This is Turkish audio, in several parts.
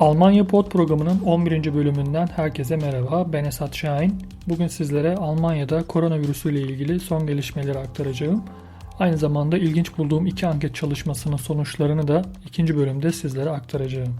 Almanya Pod programının 11. bölümünden herkese merhaba. Ben Esat Şahin. Bugün sizlere Almanya'da koronavirüsü ile ilgili son gelişmeleri aktaracağım. Aynı zamanda ilginç bulduğum iki anket çalışmasının sonuçlarını da ikinci bölümde sizlere aktaracağım.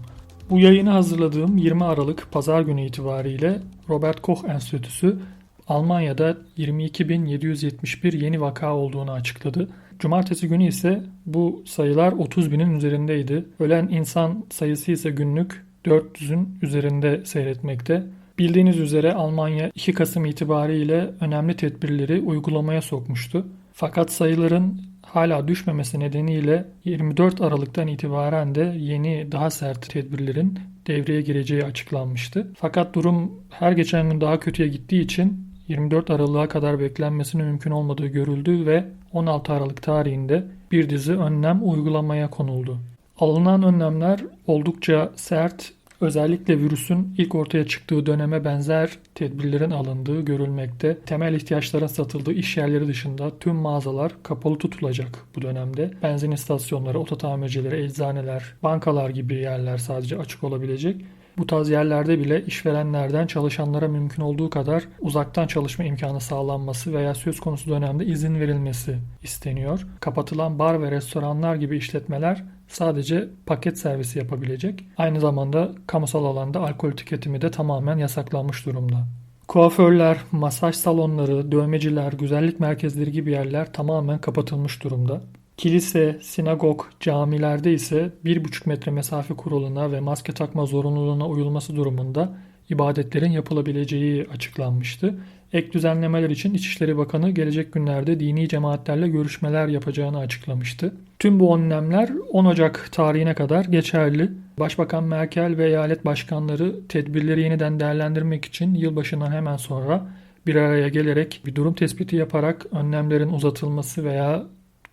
Bu yayını hazırladığım 20 Aralık Pazar günü itibariyle Robert Koch Enstitüsü Almanya'da 22.771 yeni vaka olduğunu açıkladı. Cumartesi günü ise bu sayılar 30 binin üzerindeydi. Ölen insan sayısı ise günlük 400'ün üzerinde seyretmekte. Bildiğiniz üzere Almanya 2 Kasım itibariyle önemli tedbirleri uygulamaya sokmuştu. Fakat sayıların hala düşmemesi nedeniyle 24 Aralık'tan itibaren de yeni daha sert tedbirlerin devreye gireceği açıklanmıştı. Fakat durum her geçen gün daha kötüye gittiği için 24 Aralık'a kadar beklenmesinin mümkün olmadığı görüldü ve 16 Aralık tarihinde bir dizi önlem uygulamaya konuldu. Alınan önlemler oldukça sert, özellikle virüsün ilk ortaya çıktığı döneme benzer tedbirlerin alındığı görülmekte. Temel ihtiyaçların satıldığı iş yerleri dışında tüm mağazalar kapalı tutulacak bu dönemde. Benzin istasyonları, ototamircileri, eczaneler, bankalar gibi yerler sadece açık olabilecek. Bu tarz yerlerde bile işverenlerden çalışanlara mümkün olduğu kadar uzaktan çalışma imkanı sağlanması veya söz konusu dönemde izin verilmesi isteniyor. Kapatılan bar ve restoranlar gibi işletmeler sadece paket servisi yapabilecek. Aynı zamanda kamusal alanda alkol tüketimi de tamamen yasaklanmış durumda. Kuaförler, masaj salonları, dövmeciler, güzellik merkezleri gibi yerler tamamen kapatılmış durumda. Kilise, sinagog, camilerde ise 1,5 metre mesafe kuralına ve maske takma zorunluluğuna uyulması durumunda ibadetlerin yapılabileceği açıklanmıştı. Ek düzenlemeler için İçişleri Bakanı gelecek günlerde dini cemaatlerle görüşmeler yapacağını açıklamıştı. Tüm bu önlemler 10 Ocak tarihine kadar geçerli. Başbakan Merkel ve eyalet başkanları tedbirleri yeniden değerlendirmek için yılbaşından hemen sonra bir araya gelerek bir durum tespiti yaparak önlemlerin uzatılması veya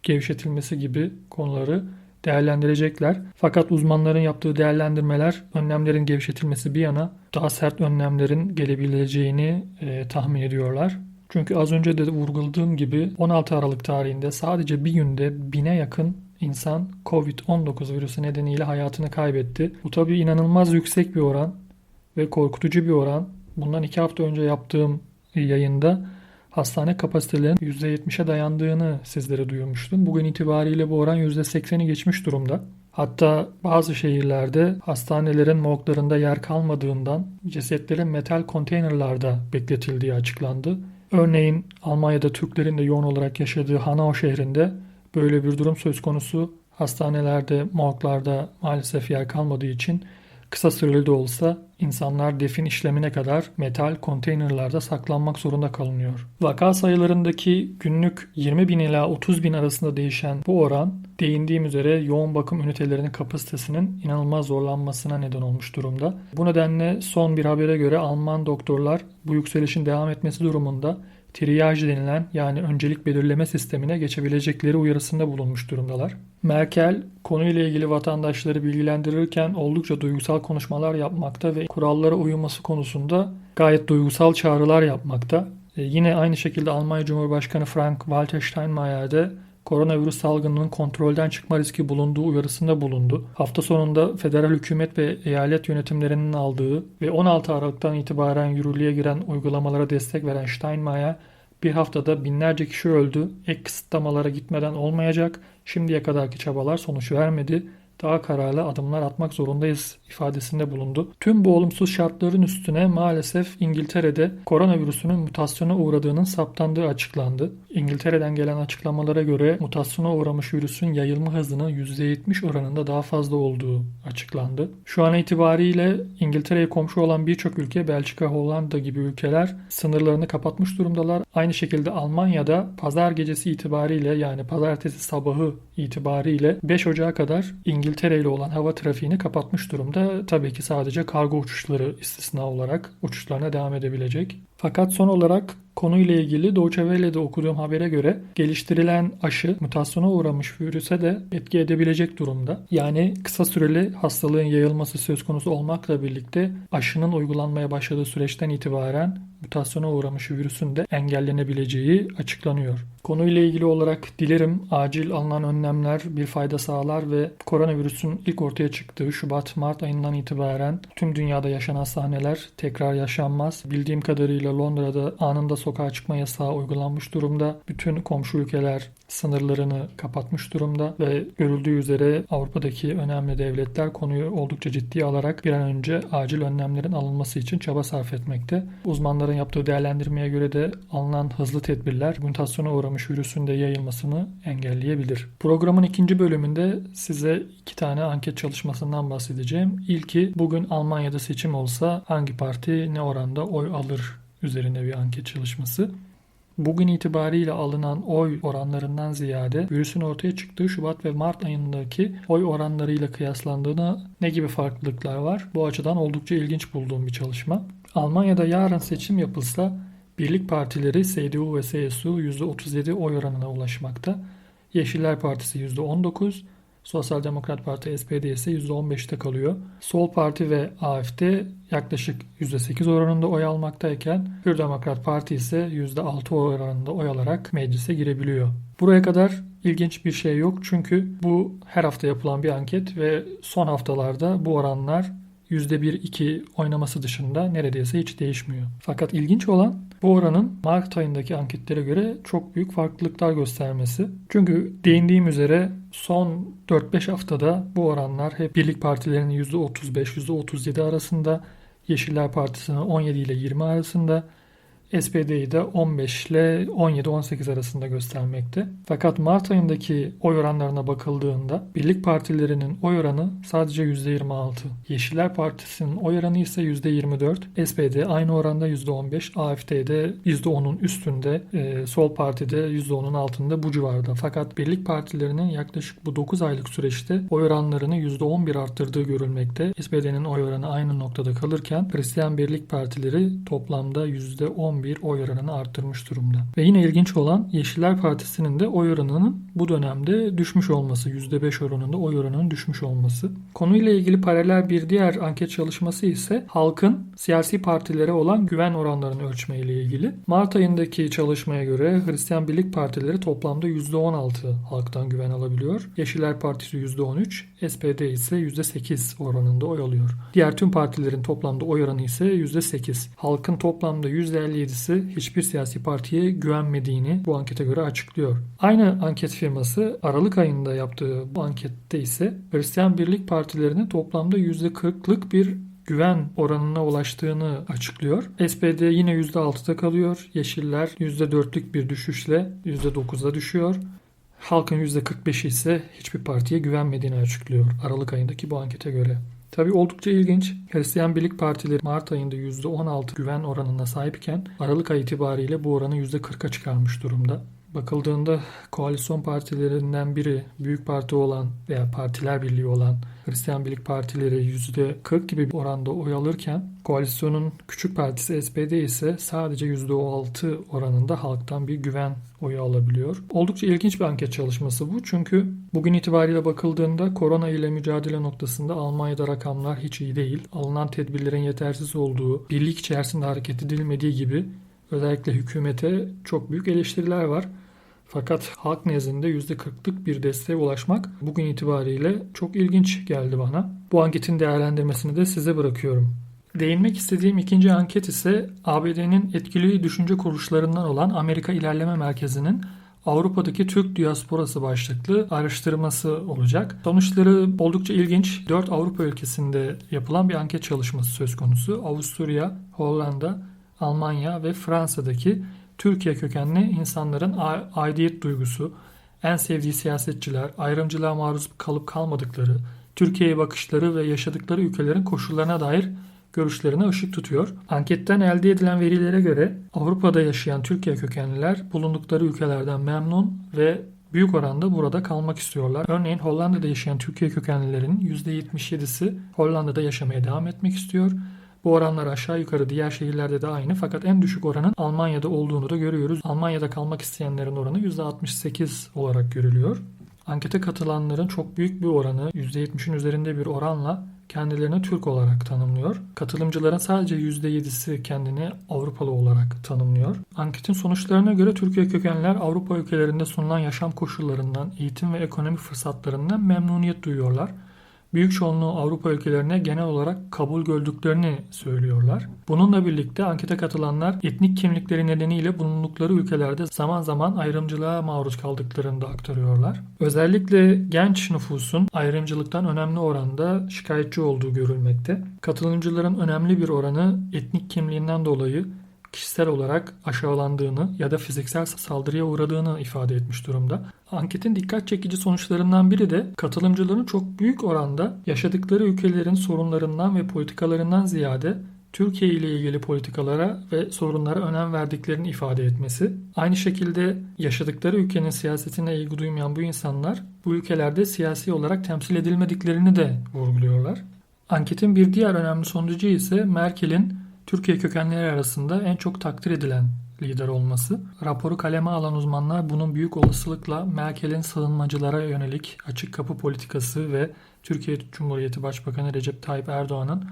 gevşetilmesi gibi konuları değerlendirecekler. Fakat uzmanların yaptığı değerlendirmeler önlemlerin gevşetilmesi bir yana daha sert önlemlerin gelebileceğini e, tahmin ediyorlar. Çünkü az önce de vurguladığım gibi 16 Aralık tarihinde sadece bir günde bine yakın insan Covid-19 virüsü nedeniyle hayatını kaybetti. Bu tabi inanılmaz yüksek bir oran ve korkutucu bir oran. Bundan iki hafta önce yaptığım yayında hastane kapasitelerinin %70'e dayandığını sizlere duyurmuştum. Bugün itibariyle bu oran %80'i geçmiş durumda. Hatta bazı şehirlerde hastanelerin morglarında yer kalmadığından cesetlerin metal konteynerlarda bekletildiği açıklandı. Örneğin Almanya'da Türklerin de yoğun olarak yaşadığı Hanau şehrinde böyle bir durum söz konusu. Hastanelerde, morglarda maalesef yer kalmadığı için Kısa süreli de olsa insanlar defin işlemine kadar metal konteynerlarda saklanmak zorunda kalınıyor. Vaka sayılarındaki günlük 20 bin ila 30 bin arasında değişen bu oran değindiğim üzere yoğun bakım ünitelerinin kapasitesinin inanılmaz zorlanmasına neden olmuş durumda. Bu nedenle son bir habere göre Alman doktorlar bu yükselişin devam etmesi durumunda triyaj denilen yani öncelik belirleme sistemine geçebilecekleri uyarısında bulunmuş durumdalar. Merkel konuyla ilgili vatandaşları bilgilendirirken oldukça duygusal konuşmalar yapmakta ve kurallara uyulması konusunda gayet duygusal çağrılar yapmakta. E, yine aynı şekilde Almanya Cumhurbaşkanı Frank-Walter Steinmeier de koronavirüs salgınının kontrolden çıkma riski bulunduğu uyarısında bulundu. Hafta sonunda federal hükümet ve eyalet yönetimlerinin aldığı ve 16 Aralık'tan itibaren yürürlüğe giren uygulamalara destek veren Steinmeier bir haftada binlerce kişi öldü. Ek kısıtlamalara gitmeden olmayacak. Şimdiye kadarki çabalar sonuç vermedi daha kararlı adımlar atmak zorundayız ifadesinde bulundu. Tüm bu olumsuz şartların üstüne maalesef İngiltere'de koronavirüsünün mutasyona uğradığının saptandığı açıklandı. İngiltere'den gelen açıklamalara göre mutasyona uğramış virüsün yayılma hızının %70 oranında daha fazla olduğu açıklandı. Şu an itibariyle İngiltere'ye komşu olan birçok ülke Belçika, Hollanda gibi ülkeler sınırlarını kapatmış durumdalar. Aynı şekilde Almanya'da pazar gecesi itibariyle yani pazartesi sabahı itibariyle 5 Ocağı kadar İngiltere İngiltere ile olan hava trafiğini kapatmış durumda. Tabii ki sadece kargo uçuşları istisna olarak uçuşlarına devam edebilecek. Fakat son olarak konuyla ilgili Deutsche Welle'de okuduğum habere göre geliştirilen aşı mutasyona uğramış virüse de etki edebilecek durumda. Yani kısa süreli hastalığın yayılması söz konusu olmakla birlikte aşının uygulanmaya başladığı süreçten itibaren mutasyona uğramış virüsün de engellenebileceği açıklanıyor. Konuyla ilgili olarak dilerim acil alınan önlemler bir fayda sağlar ve koronavirüsün ilk ortaya çıktığı Şubat-Mart ayından itibaren tüm dünyada yaşanan sahneler tekrar yaşanmaz. Bildiğim kadarıyla Londra'da anında sokağa çıkma yasağı uygulanmış durumda. Bütün komşu ülkeler sınırlarını kapatmış durumda ve görüldüğü üzere Avrupa'daki önemli devletler konuyu oldukça ciddiye alarak bir an önce acil önlemlerin alınması için çaba sarf etmekte. Uzmanların yaptığı değerlendirmeye göre de alınan hızlı tedbirler mutasyona uğramış virüsün de yayılmasını engelleyebilir. Programın ikinci bölümünde size iki tane anket çalışmasından bahsedeceğim. İlki bugün Almanya'da seçim olsa hangi parti ne oranda oy alır üzerine bir anket çalışması. Bugün itibariyle alınan oy oranlarından ziyade virüsün ortaya çıktığı Şubat ve Mart ayındaki oy oranlarıyla kıyaslandığına ne gibi farklılıklar var? Bu açıdan oldukça ilginç bulduğum bir çalışma. Almanya'da yarın seçim yapılsa birlik partileri CDU ve CSU %37 oy oranına ulaşmakta. Yeşiller Partisi %19, Sosyal Demokrat Parti SPD ise %15'te kalıyor. Sol Parti ve AFD yaklaşık %8 oranında oy almaktayken Hür Demokrat Parti ise %6 oranında oy alarak meclise girebiliyor. Buraya kadar ilginç bir şey yok çünkü bu her hafta yapılan bir anket ve son haftalarda bu oranlar %1-2 oynaması dışında neredeyse hiç değişmiyor. Fakat ilginç olan bu oranın Mart ayındaki anketlere göre çok büyük farklılıklar göstermesi. Çünkü değindiğim üzere son 4-5 haftada bu oranlar hep birlik partilerinin %35-%37 arasında, Yeşiller Partisi'nin 17 ile 20 arasında, SPD'yi de 15 ile 17-18 arasında göstermekte. Fakat Mart ayındaki oy oranlarına bakıldığında Birlik Partilerinin oy oranı sadece %26. Yeşiller Partisi'nin oy oranı ise %24. SPD aynı oranda %15. AFD'de %10'un üstünde. E, Sol Parti'de %10'un altında bu civarda. Fakat Birlik Partilerinin yaklaşık bu 9 aylık süreçte oy oranlarını %11 arttırdığı görülmekte. SPD'nin oy oranı aynı noktada kalırken Hristiyan Birlik Partileri toplamda %10 bir oy oranını arttırmış durumda. Ve yine ilginç olan Yeşiller Partisi'nin de oy oranının bu dönemde düşmüş olması, %5 oranında oy oranının düşmüş olması. Konuyla ilgili paralel bir diğer anket çalışması ise halkın siyasi partilere olan güven oranlarını ölçmeyle ilgili. Mart ayındaki çalışmaya göre Hristiyan Birlik Partileri toplamda %16 halktan güven alabiliyor. Yeşiller Partisi %13, SPD ise %8 oranında oy alıyor. Diğer tüm partilerin toplamda oy oranı ise %8. Halkın toplamda %57 %57'si hiçbir siyasi partiye güvenmediğini bu ankete göre açıklıyor. Aynı anket firması Aralık ayında yaptığı bu ankette ise Hristiyan Birlik partilerinin toplamda %40'lık bir güven oranına ulaştığını açıklıyor. SPD yine %6'da kalıyor. Yeşiller %4'lük bir düşüşle %9'a düşüyor. Halkın %45'i ise hiçbir partiye güvenmediğini açıklıyor Aralık ayındaki bu ankete göre. Tabii oldukça ilginç. Hristiyan Birlik Partileri Mart ayında %16 güven oranına sahipken Aralık ayı itibariyle bu oranı %40'a çıkarmış durumda. Bakıldığında koalisyon partilerinden biri büyük parti olan veya partiler birliği olan Hristiyan Birlik Partileri %40 gibi bir oranda oy alırken koalisyonun küçük partisi SPD ise sadece %6 oranında halktan bir güven oyu alabiliyor. Oldukça ilginç bir anket çalışması bu çünkü bugün itibariyle bakıldığında korona ile mücadele noktasında Almanya'da rakamlar hiç iyi değil. Alınan tedbirlerin yetersiz olduğu, birlik içerisinde hareket edilmediği gibi özellikle hükümete çok büyük eleştiriler var. Fakat halk nezdinde %40'lık bir desteğe ulaşmak bugün itibariyle çok ilginç geldi bana. Bu anketin değerlendirmesini de size bırakıyorum. Değinmek istediğim ikinci anket ise ABD'nin etkili düşünce kuruluşlarından olan Amerika İlerleme Merkezi'nin Avrupa'daki Türk diasporası başlıklı araştırması olacak. Sonuçları oldukça ilginç. 4 Avrupa ülkesinde yapılan bir anket çalışması söz konusu. Avusturya, Hollanda, Almanya ve Fransa'daki Türkiye kökenli insanların aidiyet duygusu, en sevdiği siyasetçiler, ayrımcılığa maruz kalıp kalmadıkları, Türkiye'ye bakışları ve yaşadıkları ülkelerin koşullarına dair görüşlerine ışık tutuyor. Anketten elde edilen verilere göre Avrupa'da yaşayan Türkiye kökenliler bulundukları ülkelerden memnun ve büyük oranda burada kalmak istiyorlar. Örneğin Hollanda'da yaşayan Türkiye kökenlilerin %77'si Hollanda'da yaşamaya devam etmek istiyor. Bu oranlar aşağı yukarı diğer şehirlerde de aynı fakat en düşük oranın Almanya'da olduğunu da görüyoruz. Almanya'da kalmak isteyenlerin oranı %68 olarak görülüyor. Ankete katılanların çok büyük bir oranı %70'in üzerinde bir oranla kendilerini Türk olarak tanımlıyor. Katılımcıların sadece %7'si kendini Avrupalı olarak tanımlıyor. Anketin sonuçlarına göre Türkiye kökenliler Avrupa ülkelerinde sunulan yaşam koşullarından, eğitim ve ekonomik fırsatlarından memnuniyet duyuyorlar. Büyük çoğunluğu Avrupa ülkelerine genel olarak kabul gördüklerini söylüyorlar. Bununla birlikte ankete katılanlar etnik kimlikleri nedeniyle bulundukları ülkelerde zaman zaman ayrımcılığa maruz kaldıklarını da aktarıyorlar. Özellikle genç nüfusun ayrımcılıktan önemli oranda şikayetçi olduğu görülmekte. Katılımcıların önemli bir oranı etnik kimliğinden dolayı kişisel olarak aşağılandığını ya da fiziksel saldırıya uğradığını ifade etmiş durumda. Anketin dikkat çekici sonuçlarından biri de katılımcıların çok büyük oranda yaşadıkları ülkelerin sorunlarından ve politikalarından ziyade Türkiye ile ilgili politikalara ve sorunlara önem verdiklerini ifade etmesi. Aynı şekilde yaşadıkları ülkenin siyasetine ilgi duymayan bu insanlar bu ülkelerde siyasi olarak temsil edilmediklerini de vurguluyorlar. Anketin bir diğer önemli sonucu ise Merkel'in Türkiye kökenleri arasında en çok takdir edilen lider olması. Raporu kaleme alan uzmanlar bunun büyük olasılıkla Merkel'in sığınmacılara yönelik açık kapı politikası ve Türkiye Cumhuriyeti Başbakanı Recep Tayyip Erdoğan'ın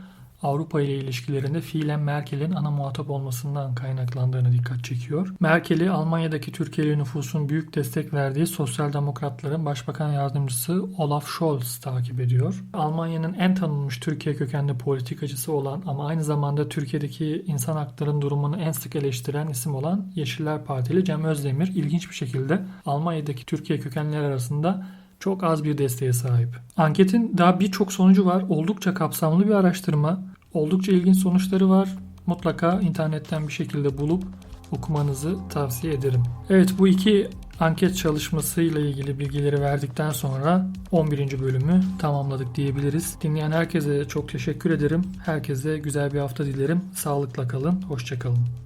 Avrupa ile ilişkilerinde fiilen Merkel'in ana muhatap olmasından kaynaklandığını dikkat çekiyor. Merkel'i Almanya'daki Türkiye'li nüfusun büyük destek verdiği Sosyal Demokratların Başbakan Yardımcısı Olaf Scholz takip ediyor. Almanya'nın en tanınmış Türkiye kökenli politikacısı olan ama aynı zamanda Türkiye'deki insan haklarının durumunu en sık eleştiren isim olan Yeşiller Partili Cem Özdemir ilginç bir şekilde Almanya'daki Türkiye kökenliler arasında çok az bir desteğe sahip. Anketin daha birçok sonucu var. Oldukça kapsamlı bir araştırma. Oldukça ilginç sonuçları var. Mutlaka internetten bir şekilde bulup okumanızı tavsiye ederim. Evet bu iki anket çalışmasıyla ilgili bilgileri verdikten sonra 11. bölümü tamamladık diyebiliriz. Dinleyen herkese çok teşekkür ederim. Herkese güzel bir hafta dilerim. Sağlıkla kalın, hoşçakalın.